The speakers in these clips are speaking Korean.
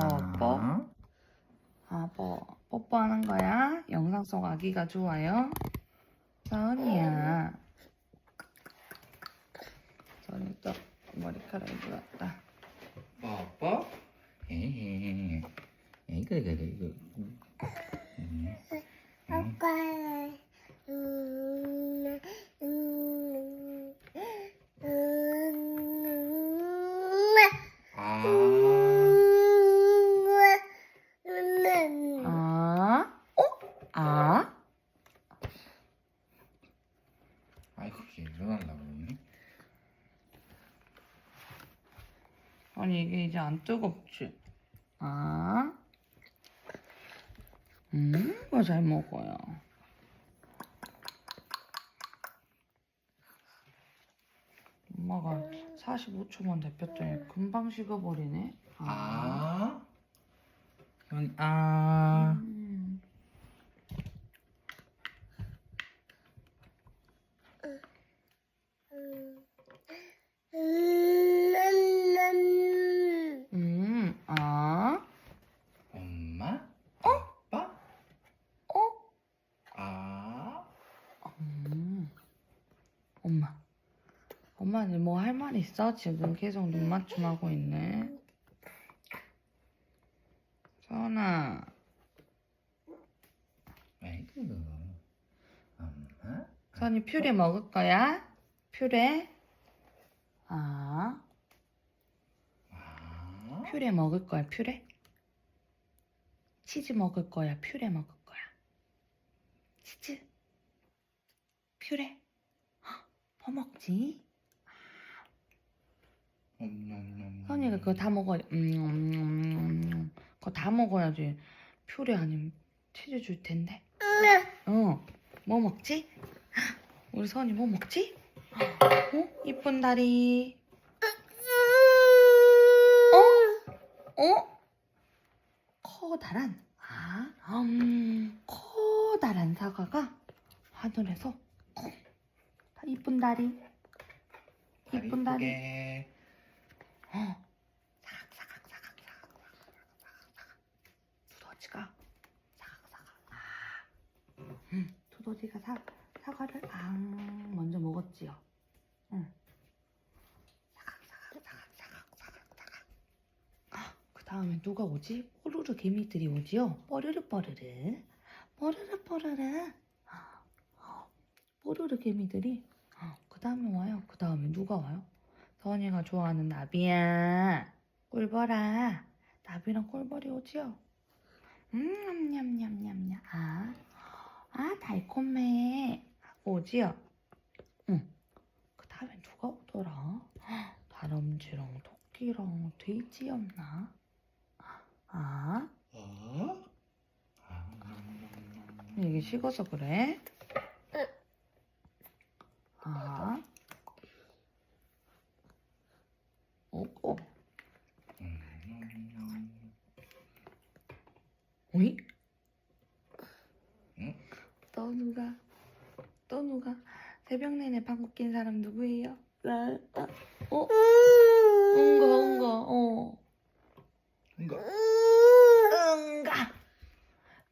뽀뽀. 아, 뽀, 뽀뽀하는 거야? 영상 속 아기가 좋아요? 서은이야. 서은이 또 머리카락이 들었다. 뽀뽀. 에헤. 이거 이거 이거. 음. 아빠, 음, 음, 음, 아. 음, 아, 어? 아? 아이고 얘 일어나려고 그러네. 아니, 이제 안 뜨겁지? 아? 음, 이거 잘 먹어요. 엄마가 45초만 데폈더니 금방 식어버리네. 아. 아. 음. 음, 음, 아, 엄마. 아빠. 어? 아. 음. 엄마. 엄마는 뭐할말 있어? 지금 계속 눈 맞춤하고 있네. 아이고. 엄마. 서은이 퓨레 먹을 거야? 퓨레? 아, 아. 퓨레 먹을 거야, 퓨레? 치즈 먹을 거야, 퓨레 먹을 거야? 치즈? 퓨레? 헉, 뭐 먹지? 엄마. 선이가 그거 다 먹어야 음, 음, 음, 음. 그거 다 먹어야지 퓨레 아니면 치즈 줄 텐데 어, 뭐 먹지? 우리 선이 뭐 먹지? 어? 이쁜 다리 어? 어? 커다란 아, 음, 커다란 사과가 하늘에서 어, 다 이쁜 다리 이쁜 다리 사각 두더지가 사각사각 아. 응, 두더지가 사, 사과를 앙 먼저 먹었지요. 응. 아, 그 다음에 누가 오지? 뽀르르 개미들이 오지요. 뽀르르 뽀르르 뽀르르 뽀르르. 아, 뽀르르 개미들이 그 다음에 와요. 그 다음에 누가 와요? 서은이가 좋아하는 나비야. 꿀벌아. 나비랑 꿀벌이 오지요? 음, 냠냠냠냠냠. 아, 아, 달콤해. 오지요? 응. 그 다음에 누가 오더라? 다람쥐랑 토끼랑 돼지였나? 아, 어? 아. 이게 식어서 그래? 아. 오고. 음. 오이? 응? 또 누가? 또 누가? 새벽 내내 방귀 낀 사람 누구예요? 나, 아, 어? 응가, 응가, 어. 이거. 응가.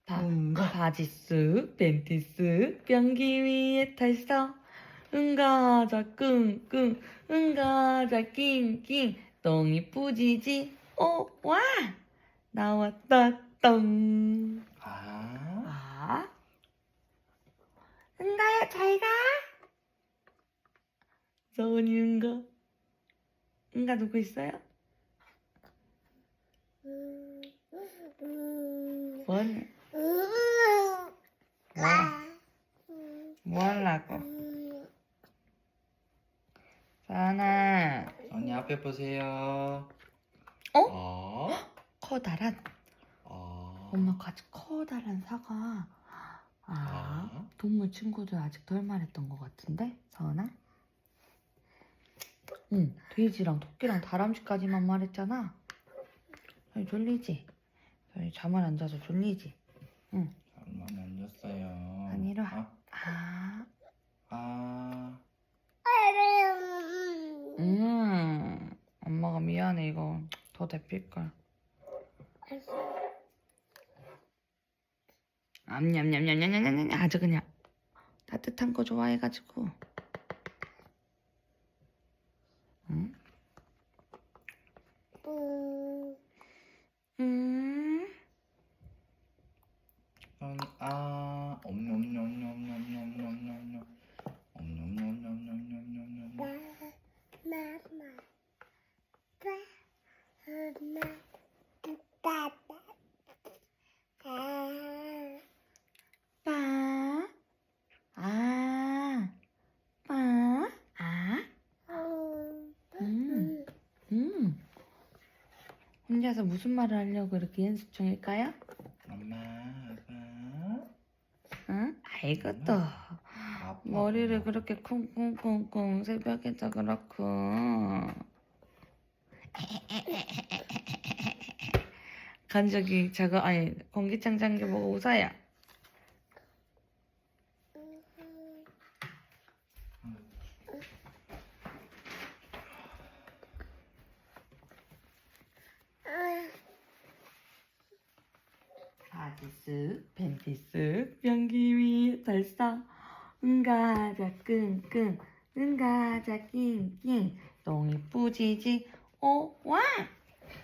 바, 응가. 바지 쓱, 쓱, 변기 위에 탈서. 응가자, 끙 끙, 응가자, 낑 낑, 똥이 뿌지지, 오, 와! 나왔다, 똥. 아. 아? 응가야, 잘 가. 서은이 응가. 응가 누구 있어요? 뭐하냐? 뭐, 뭐 하려고? 서은아, 언니 앞에 보세요. 어? 어? 커다란, 어. 엄마가 아주 커다란 사과. 아, 아. 동물 친구들 아직 덜 말했던 것 같은데, 서은아? 응, 돼지랑 토끼랑 다람쥐까지만 말했잖아. 졸리지? 저희 잠을 안 자서 졸리지? 응. 잠만 안 잤어요. 아니, 이리 와. 아. 아, 아. 음, 엄마가 미안해 이거 더 데필걸. 암냠냠냠냠냠냠 아주 그냥 따뜻한 거 좋아해가지고 응? 음, 음 서은이 아 엄냠냠냠냠냠냠냠 엄냠냠냠냠냠냠냠 마, 마, 마. 빠, 엄마, 따, 따. 아, 빠, 아, 빠, 아, 음, 음, 음. 음. 혼자서 무슨 말을 하려고 이렇게 연습 중일까요? 엄마 아빠 응? 아이고 또 아빠 머리를 그렇게 쿵쿵쿵쿵 새벽에도 그렇고 간적이 저거 아니 공기청 장기 보고 웃어요. 바지 쓱 팬티 쓱 변기 위 달싹 응가자 끙끙 응가자 낑낑. 똥이 뿌지지? 오 와!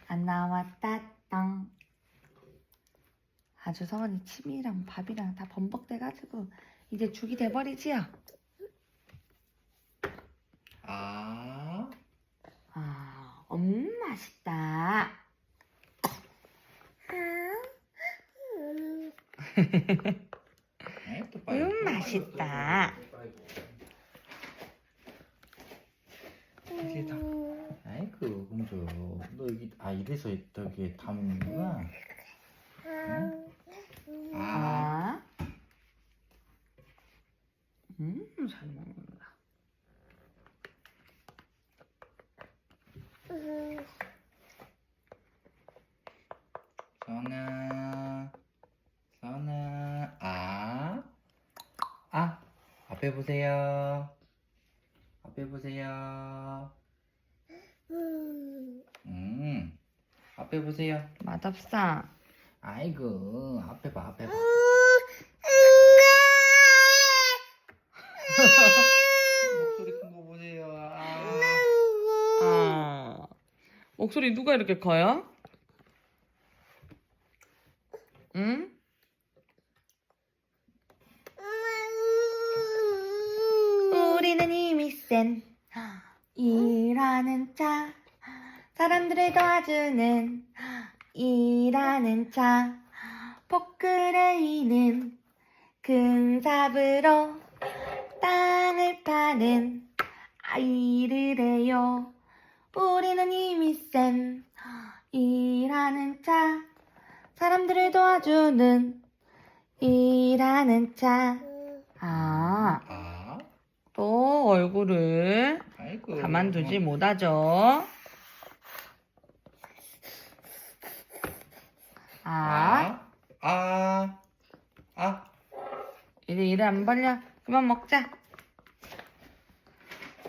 안 나왔다 땅 아주 서원이 침이랑 밥이랑 다 범벅돼가지고 이제 죽이 돼버리지요. 아. 아, 음 맛있다 음, 아이, 또 빨리 음 맛있다. 이게 다 아이고 공주 너 여기 아 이래서 다 먹는구나 음, 아 아, 음잘 먹는다 음, 서은아 서은아 아 아, 앞에 보세요 앞에 보세요 음. 음 앞에 보세요 맛없어 아이고 앞에 봐 앞에 봐 목소리 큰 거 보세요 아. 아, 목소리 누가 이렇게 커요? 응? 우리는 힘이 센 일하는 자 도와주는 일하는 자 포크레인은 큰 삽으로 땅을 파는 일을 해요. 우리는 힘이 센 일하는 자 사람들을 도와주는 일하는 자. 아, 아. 또 얼굴을 아이고. 가만두지 못하죠. 아, 아, 아, 아, 이제 일을 안 벌려. 그만 먹자.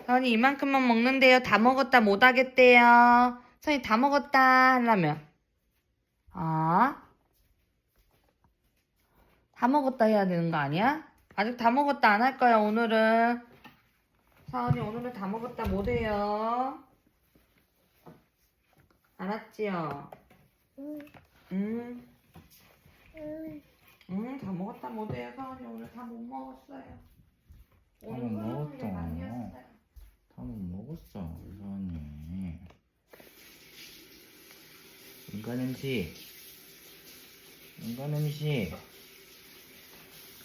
선이 이만큼만 먹는데요. 다 먹었다 못 하겠대요. 선이 다 먹었다 하려면. 아. 다 먹었다 해야 되는 거 아니야? 아직 다 먹었다 안 할 거야, 오늘은. 사원이 오늘은 다 먹었다 못 해요. 알았지요? 음, 응. 음. 응, 다 먹었다 못 해요. 사원이 오늘 다 못 먹었어요. 오늘 못 훈훈한 먹었다. 일 아니었어요. 다 못 먹었어 우선이 인간 음식 인간 음식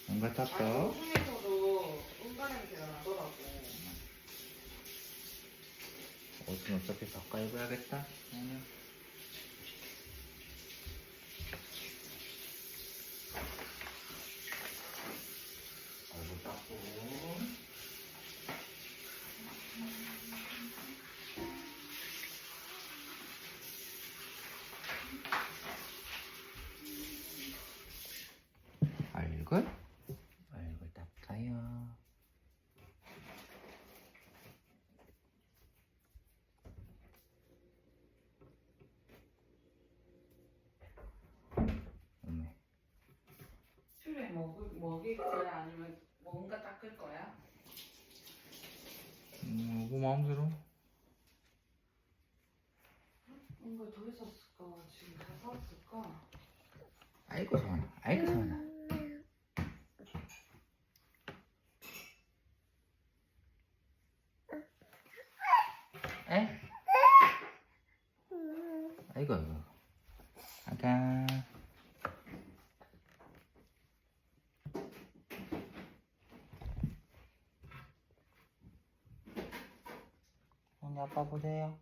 인간 탑떡 중에서도 은가 냄새가 나더라고. 옷은 어차피 바꿔 입어야겠다. 얼굴 닦고 얼굴 얼굴 닦아요 먹을, 먹일 거야? 아니면 뭔가 닦을 거야? 음, 뭐 마음대로. 뭔가 더 있었을까? 지금 다 샀을까? 아이고 서원아, 아이고 서원아. 에? 아이고 아이고. 아가. 언니 아빠 보세요.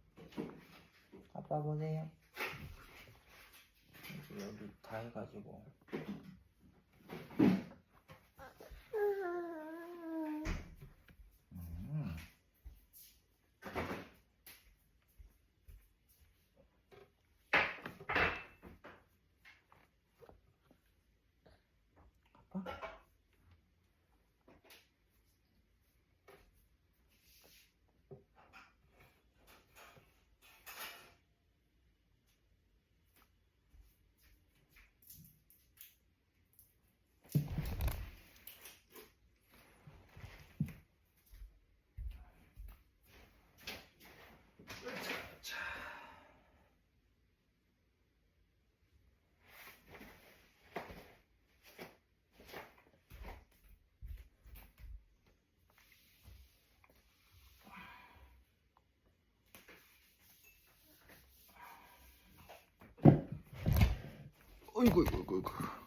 아빠 보세요. 여기, 여기 다 해가지고. 어이구, 어이구, 어이구, 어이구.